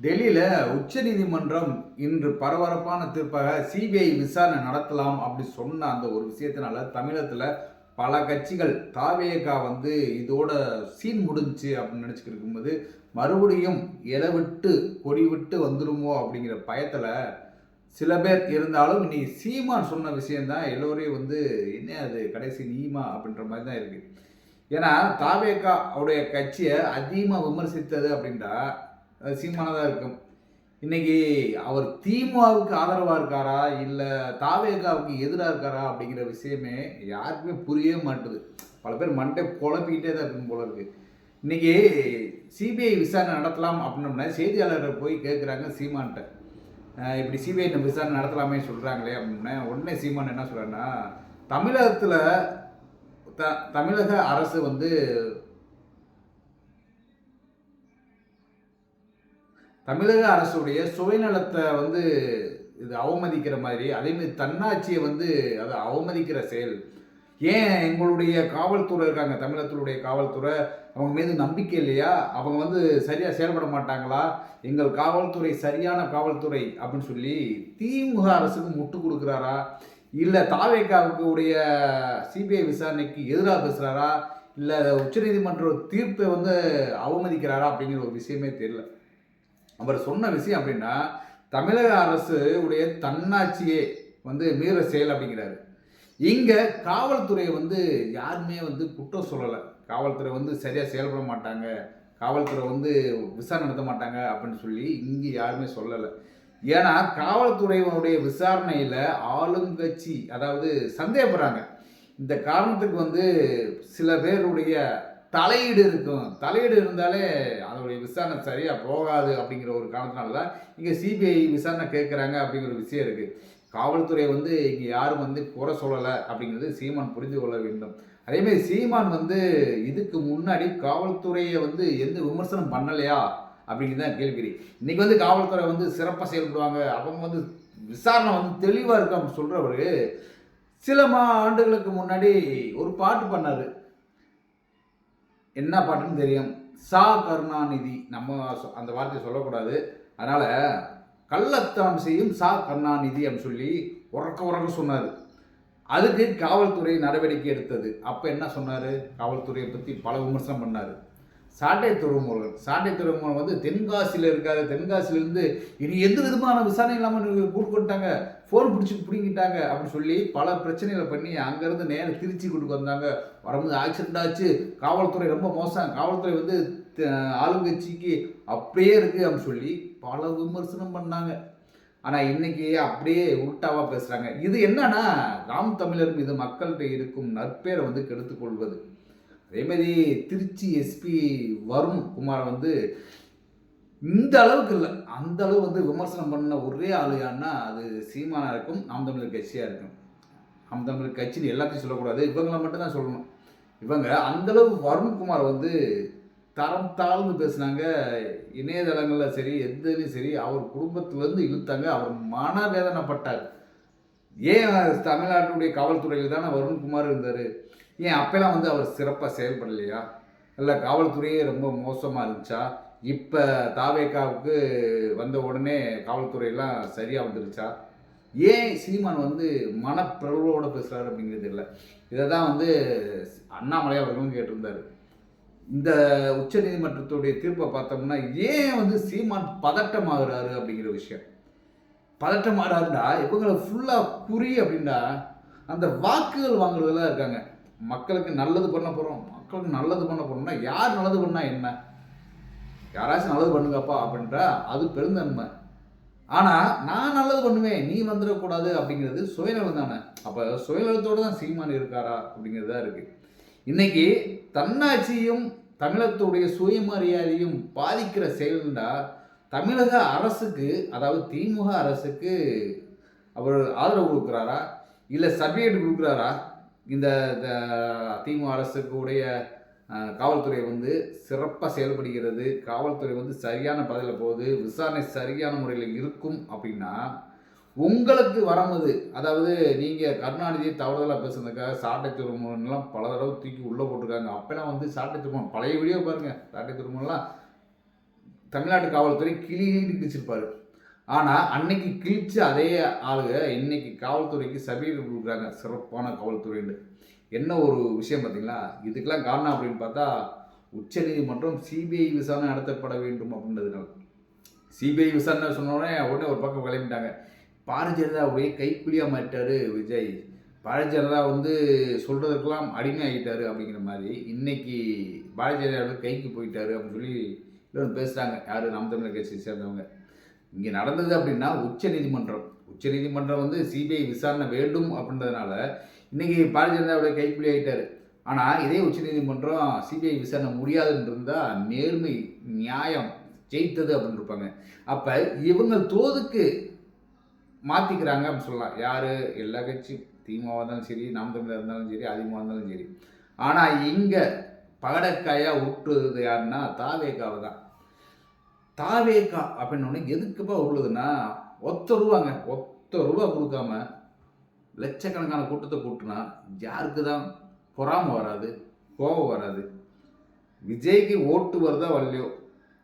டெல்லியில் உச்சநீதிமன்றம் இன்று பரபரப்பான தீர்ப்பாக சிபிஐ விசாரணை நடத்தலாம் அப்படி சொன்ன அந்த ஒரு விஷயத்தினால தமிழகத்தில் பல கட்சிகள் தாவேகா வந்து இதோட சீன் முடிஞ்சுச்சு அப்படின்னு நினச்சிக்கிட்டு இருக்கும்போது மறுபடியும் இலை விட்டு கொடி விட்டு வந்துருமோ அப்படிங்கிற பயத்தில் சில பேர் இருந்தாலும் நீ சீமான் சொன்ன விஷயந்தான் எல்லோரையும் வந்து என்ன அது கடைசி நீமா? அப்படின்ற மாதிரி தான் இருக்குது ஏன்னா தாவேகா அவருடைய கட்சியை அதிகமாக விமர்சித்தது அப்படின்றா சீமானதாக இருக்கும். இன்னைக்கு அவர் திமுகவுக்கு ஆதரவாக இருக்காரா? இல்லை தாவேகாவுக்கு எதிராக இருக்காரா? அப்படிங்கிற விஷயமே யாருக்குமே புரியவே மாட்டுது. பல பேர் மண்டை குழப்பிக்கிட்டே தான் இருக்கும் போல இருக்கு. இன்னைக்கு சிபிஐ விசாரணை நடத்தலாம் அப்படின்னோம்னா செய்தியாளர்கள் போய் கேட்குறாங்க சீமான்ட்ட. இப்படி சிபிஐ விசாரணை நடத்தலாமே சொல்கிறாங்களே அப்படின்னா உடனே சீமான் என்ன சொல்கிறேன்னா தமிழகத்தில் த தமிழக அரசு வந்து தமிழக அரசுடைய சுயநலத்தை வந்து இது அவமதிக்கிற மாதிரி அதே மாதிரி தன்னாட்சியை வந்து அதை அவமதிக்கிற செயல். ஏன் எங்களுடைய காவல்துறை இருக்காங்க தமிழகத்தினுடைய காவல்துறை அவங்க மீது நம்பிக்கை இல்லையா? அவங்க வந்து சரியாக செயல்பட மாட்டாங்களா? எங்கள் காவல்துறை சரியான காவல்துறை அப்படின்னு சொல்லி திமுக அரசுக்கு முட்டு கொடுக்குறாரா? இல்லை தாவேக்காவுக்கு உடைய சிபிஐ விசாரணைக்கு எதிராக பேசுகிறாரா இல்லை உச்சநீதிமன்ற தீர்ப்பை வந்து அவமதிக்கிறாரா அப்படிங்கிற ஒரு விஷயமே தெரியல. அவர் சொன்ன விஷயம் அப்படின்னா தமிழக அரசு உடைய தன்னாட்சியே வந்து மீற செயல் அப்படிங்கிறாரு. இங்கே காவல்துறையை வந்து யாருமே வந்து குற்றம் சொல்லலை. காவல்துறை வந்து சரியாக செயல்பட மாட்டாங்க. காவல்துறை வந்து விசாரணை நடத்த மாட்டாங்க அப்படின்னு சொல்லி இங்கே யாருமே சொல்லலை. ஏன்னா காவல்துறையினுடைய விசாரணையில் ஆளுங்கட்சி அதாவது சந்தேகப்படுறாங்க. இந்த காரணத்துக்கு வந்து சில பேருடைய தலையீடு இருக்கும். தலையீடு இருந்தாலே அதோடைய விசாரணை சரியாக போகாது அப்படிங்கிற ஒரு காரணத்தினால தான் இங்கே சிபிஐ விசாரணை கேட்குறாங்க அப்படிங்கிற ஒரு விஷயம் இருக்குது காவல்துறை வந்து இங்கே யாரும் வந்து குறை சொல்லலை அப்படிங்கிறது சீமான் புரிந்து கொள்ள வேண்டும். அதேமாதிரி சீமான் வந்து இதுக்கு முன்னாடி காவல்துறையை வந்து எந்த விமர்சனம் பண்ணலையா அப்படிங்கிறது தான் கேள்விக்குறி. இன்றைக்கி வந்து காவல்துறை வந்து சிறப்பாக செயல்படுவாங்க. அவங்க வந்து விசாரணை வந்து தெளிவாக இருக்கு அப்படின்னு சொல்கிறவர் சில மா ஆண்டுகளுக்கு முன்னாடி ஒரு பாட்டு பண்ணார். என்ன பாட்டுன்னு தெரியும். சா கருணாநிதி. நம்ம சொ- அந்த வார்த்தையை சொல்லக்கூடாது. அதனால் கள்ளத்தனம் செய்யும் சா கருணாநிதி அப்படின்னு சொல்லி உறக்க உறக்க சொன்னார். அதுக்கு காவல்துறை நடவடிக்கை எடுத்தது. அப்போ என்ன சொன்னார்? காவல்துறையை பற்றி பல விமர்சனம் பண்ணார். சாட்டை துறைமுருகன் சாட்டை துறைமுருகன் வந்து தென்காசியில் இருக்காரு. தென்காசியிலேருந்து இனி எந்த விதமான விசாரணை இல்லாமல் கூட்டுக்கொண்டாங்க ஃபோன் பிடிச்சி பிடிங்கிட்டாங்க அப்படின்னு சொல்லி பல பிரச்சனைகளை பண்ணி அங்கேருந்து நேரம் திருச்சி கூட்டுக்கு வந்தாங்க. வரும்போது ஆக்சிடென்ட் ஆச்சு. காவல்துறை ரொம்ப மோசம். காவல்துறை வந்து ஆளுங்கட்சிக்கு அப்படியே இருக்குது அப்படின்னு சொல்லி பல விமர்சனம் பண்ணாங்க. ஆனால் இன்றைக்கி அப்படியே உல்டாவாக பேசுகிறாங்க இது என்னன்னா ராம் தமிழர் மீது மக்கள்கிட்ட இருக்கும் நற்பேரை வந்து கெடுத்துக்கொள்வது அதே மாதிரி திருச்சி எஸ்பி வருண் குமார் வந்து இந்த அளவுக்கு இல்லை. அந்த அளவு வந்து விமர்சனம் பண்ண ஒரே ஆளு யாருன்னா அது சீமானாக இருக்கும் நாம் தமிழர் கட்சியாக இருக்கும். நாம் தமிழர் கட்சின்னு எல்லாத்தையும் சொல்லக்கூடாது. இவங்களை மட்டும் தான் சொல்லணும். இவங்க அந்த அளவு வருண்குமார் வந்து தரம் தாழ்ந்து பேசுனாங்க. இணையதளங்களில் சரி எதுலையும் சரி அவர் குடும்பத்துலேருந்து இழுத்தாங்க. அவர் மனவேதனைப்பட்டார். ஏன் தமிழ்நாட்டுடைய காவல்துறையில் தானே வருண்குமார் இருந்தார்? ஏன் அப்போலாம் வந்து அவர் சிறப்பாக செயல்படலையா? இல்லை காவல்துறையே ரொம்ப மோசமாக இருந்துச்சா? இப்போ தாவேக்காவுக்கு வந்த உடனே காவல்துறையெல்லாம் சரியாக வந்துருச்சா? ஏன் சீமான் வந்து மனப்பிரபலோடு பேசுகிறாரு அப்படிங்கிறது இல்லை. இதை தான் வந்து அண்ணாமலை அவர்களும் கேட்டிருந்தார். இந்த உச்சநீதிமன்றத்துடைய தீர்ப்பை பார்த்தோம்னா ஏன் வந்து சீமான் பதட்டமாகிறாரு அப்படிங்கிற விஷயம். பதட்டமாடாருண்டா இவங்களை ஃபுல்லாக குறி அப்படின்னா அந்த வாக்குகள் வாங்குறதுல இருக்காங்க. மக்களுக்கு நல்லது பண்ண போகிறோம் மக்களுக்கு நல்லது பண்ண போகிறோம்னா யார் நல்லது பண்ணால் என்ன? யாராச்சும் நல்லது பண்ணுங்கப்பா அப்படின்றா அது பெருந்தன்மை. ஆனால் நான் நல்லது பண்ணுவேன் நீ வந்துடக்கூடாது அப்படிங்கிறது சுயநலம் தானே. அப்போ சுயநலத்தோடு தான் சீமான் இருக்காரா அப்படிங்கிறது தான் இருக்குது இன்னைக்கு தன்னாட்சியும் தமிழத்துடைய சுயமரியாதையும் பாதிக்கிற செயல்டா தமிழக அரசுக்கு அதாவது திமுக அரசுக்கு அவர் ஆதரவு கொடுக்குறாரா? இல்லை சர்டிஃபிகேட் கொடுக்குறாரா? இந்த திமுக அரசுக்கு உடைய காவல்துறை வந்து சிறப்பாக செயல்படுகிறது காவல்துறை வந்து சரியான பதிலில் போகுது விசாரணை சரியான முறையில் இருக்கும் அப்படின்னா உங்களுக்கு வரும்போது அதாவது நீங்கள் கருணாநிதியை தவறுதலாக பேசுனதுக்காக சாட்டை திருமணம்லாம் பல தடவை தூக்கி உள்ளே போட்டிருக்காங்க. அப்போலாம் வந்து சாட்டை திருமணம் பழைய வீடியோ பாருங்கள் சாட்டை திருமணம்லாம் தமிழ்நாட்டு காவல்துறை கிளின்னு கிழிச்சிருப்பாரு. ஆனால் அன்னைக்கு கிழிச்ச அதே ஆளுக இன்னைக்கு காவல்துறைக்கு சர்டிஃபிகேட் கொடுக்குறாங்க. சிறப்பான காவல்துறைன்னு. என்ன ஒரு விஷயம் பார்த்தீங்களா? இதுக்கெல்லாம் காரணம் அப்படின்னு பார்த்தா உச்சநீதிமன்றம் சிபிஐ விசாரணை நடத்தப்பட வேண்டும் அப்படின்றதுனால. சிபிஐ விசாரணை சொன்னோடனே உடனே ஒரு பக்கம் கிளம்பிட்டாங்க. பாரதியதா அப்படியே கைப்பிடியாக மாட்டார் விஜய். பாரதியதா வந்து சொல்கிறதுக்கெல்லாம் அடிமை ஆகிட்டாரு அப்படிங்கிற மாதிரி இன்னைக்கு பாரதியதா கைக்கு போயிட்டாரு அப்படின்னு சொல்லி இல்லைன்னு பேசுகிறாங்க யார்? நாம் தமிழர் கட்சியை சேர்ந்தவங்க. இங்கே நடந்தது அப்படின்னா உச்ச நீதிமன்றம். உச்ச நீதிமன்றம் வந்து சிபிஐ விசாரணை வேண்டும் அப்படின்றதுனால இன்றைக்கி பாரதிய ஜனதாவுடைய கைப்பிடி ஆகிட்டார் ஆனால் இதே உச்ச நீதிமன்றம் சிபிஐ விசாரணை முடியாதுன்னு இருந்தால் நேர்மை நியாயம் ஜெயித்தது அப்படின்னு இருப்பாங்க அப்போ இவங்க தோதுக்கு மாற்றிக்கிறாங்க அப்படின்னு சொல்லலாம். யார்? எல்லா கட்சி திமுக இருந்தாலும் சரி நாம் தமிழர் இருந்தாலும் சரி அதிமுக இருந்தாலும் சரி. ஆனால் இங்கே பகடக்காயாக விட்டுறது யாருன்னா தாவேக்காவை தான். தாவேக்கா அப்படின்னு எதுக்குப்பா உள்ளதுன்னா ஒத்த ரூபாங்க. ஒத்த ரூபா கொடுக்காம லட்சக்கணக்கான கூட்டத்தை கூட்டினா யாருக்கு தான்? பொறாமை வராது கோபம் வராது. விஜய்க்கு ஓட்டு வருதா வரலையோ.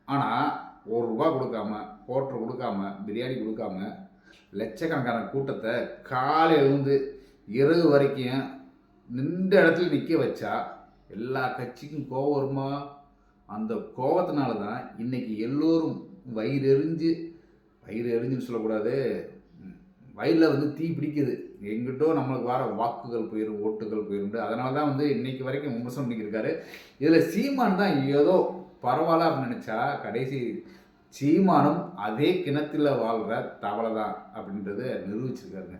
ஆனால் ஒரு ரூபா கொடுக்காம கோட்டர் கொடுக்காம பிரியாணி கொடுக்காம லட்சக்கணக்கான கூட்டத்தை காலையிலேருந்து இரவு வரைக்கும் நின்ற இடத்துல நிற்க வச்சா எல்லா கட்சிக்கும் கோவம் வருமா? அந்த கோவத்தினால தான் இன்னைக்கு எல்லோரும் வயிறு எரிஞ்சு வயிறு எரிஞ்சுன்னு சொல்லக்கூடாது வயலில் வந்து தீ பிடிக்குது. எங்கிட்டோ நம்மளுக்கு வர வாக்குகள் போயிடும் ஓட்டுகள் போயிடும் அதனால தான் வந்து இன்னைக்கு வரைக்கும் விமர்சனம் பண்ணிக்கிருக்காரு. இதில் சீமான் தான் ஏதோ பரவாயில்ல அப்படின்னு நினச்சா கடைசி சீமானும் அதே கிணத்தில் வாழ்கிற தவளை தான் அப்படின்றத நிரூபிச்சிருக்காருங்க.